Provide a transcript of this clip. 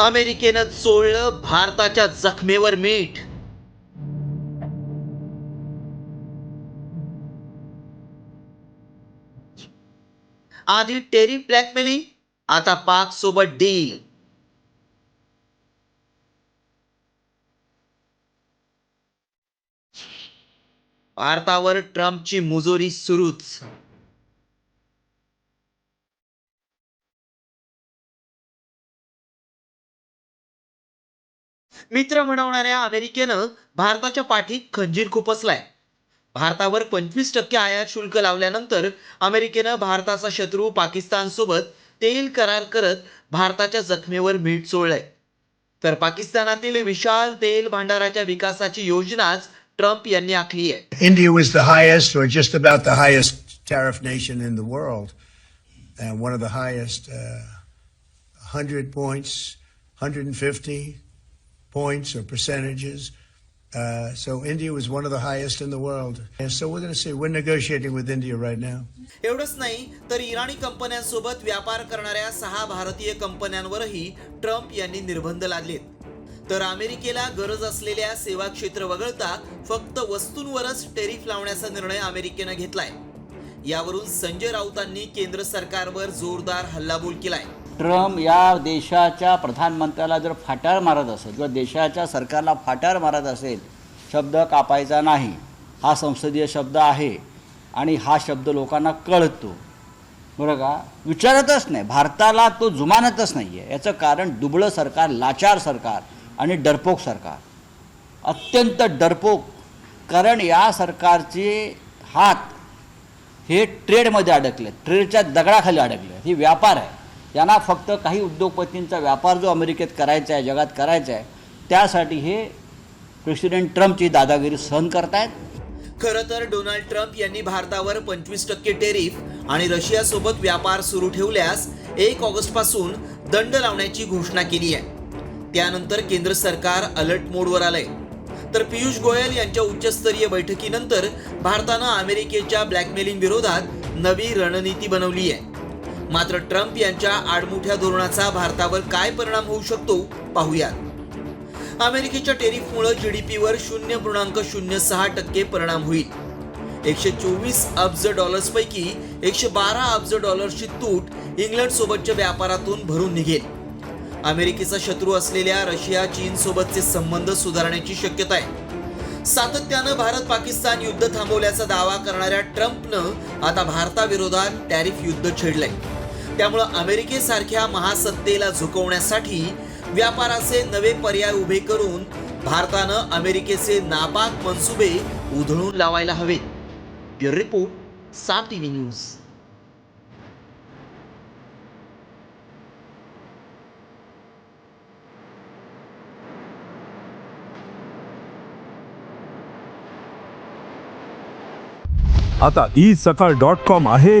अमेरिकेनं चोळलं भारताच्या जखमेवर मीठ. आधी टेरी ब्लॅकमेलिंग आता पाक सोबत डील. भारतावर ट्रम्पची मुजोरी सुरूच. मित्र म्हणवणाऱ्या अमेरिकेनं भारताच्या पाठीत खंजीर खुपसलाय. भारतावर पंचवीस टक्के आयात शुल्क लावल्यानंतर अमेरिकेनं भारताचा शत्रू पाकिस्तानसोबत तेल करार करत भारताच्या जखमेवर मीठ चोळलंय. तर पाकिस्तानातील विशाल तेल भांडाराच्या विकासाची योजनाच ट्रम्प यांनी आखली आहे. India was the highest, or just about the highest tariff nation in the world, and one of the highest, uh, 100 points, 150 points or percentages. Uh, so India was one of the highest in the world. And so we're going to see. We're negotiating with India right now. एवढंच नाही तर इराणी कंपन्यांसोबत व्यापार करणाऱ्या सहा भारतीय कंपन्यांवरही Trump यांनी निर्बंध लादलेत तर अमेरिकेला गरज असलेल्या सेवा क्षेत्र वगळता फक्त वस्तूंवरच टेरिफ लावण्याचा निर्णय अमेरिकेनं घेतलाय यावरून संजय राऊतांनी केंद्र सरकारवर जोरदार हल्लाबोल केलाय ट्रम्प या देशाच्या प्रधानमंत्र्याला जर फाटार मारत असेल किंवा देशाच्या सरकारला फाटार मारत असेल शब्द कापायचा नाही. हा संसदीय शब्द आहे आणि हा शब्द लोकांना कळतो. बरं का? विचारतच नाही. भारताला तो जुमानतच नाही आहे याचं कारण दुबळं सरकार लाचार सरकार आणि डरपोक सरकार. अत्यंत डरपोक. कारण या सरकारचे हात हे ट्रेडमध्ये अडकले ट्रेडच्या दगडाखाली अडकले ही व्यापार आहे. यांना फक्त काही उद्योगपतींचा व्यापार जो अमेरिकेत करायचा आहे जगात करायचा आहे त्यासाठी हे प्रेसिडेंट ट्रम्पची दादागिरी सहन करतायत. खरं तर डोनाल्ड ट्रम्प यांनी भारतावर पंचवीस टक्के टेरिफ आणि रशियासोबत व्यापार सुरू ठेवल्यास एक ऑगस्टपासून दंड लावण्याची घोषणा केली आहे. त्यानंतर केंद्र सरकार अलर्ट मोडवर आलंय. तर पियुष गोयल यांच्या उच्चस्तरीय बैठकीनंतर भारतानं अमेरिकेच्या ब्लॅकमेलिंग विरोधात नवी रणनीती बनवली आहे. मात्र ट्रम्प यांच्या आडमुठ्या धोरणाचा भारतावर काय परिणाम होऊ शकतो पाहूयात. अमेरिकेच्या टेरिफमुळे पीवर शून्य पूर्णांक शून्य सहा टक्के परिणाम होईल. एकशे चोवीस अब्ज डॉलर्सपैकी एकशे बारा अब्ज डॉलर्सची तूट इंग्लंड सोबतच्या व्यापारातून भरून निघेल. अमेरिकेचा शत्रू असलेल्या रशिया चीन सोबतचे संबंध सुधारण्याची शक्यता आहे. सातत्यानं भारत पाकिस्तान युद्ध थांबवल्याचा दावा करणाऱ्या ट्रम्पनं आता भारताविरोधात टॅरिफ युद्ध छेडलंय. त्यामुळं अमेरिकेसारख्या महासत्तेला झुकवण्यासाठी व्यापाराचे नवे पर्याय उभे करून भारतानं अमेरिकेचे नापाक मनसुबे उधळून लावायला हवेत. Bureau report Saam TV news. आता ई सकाळ डॉट कॉम आहे.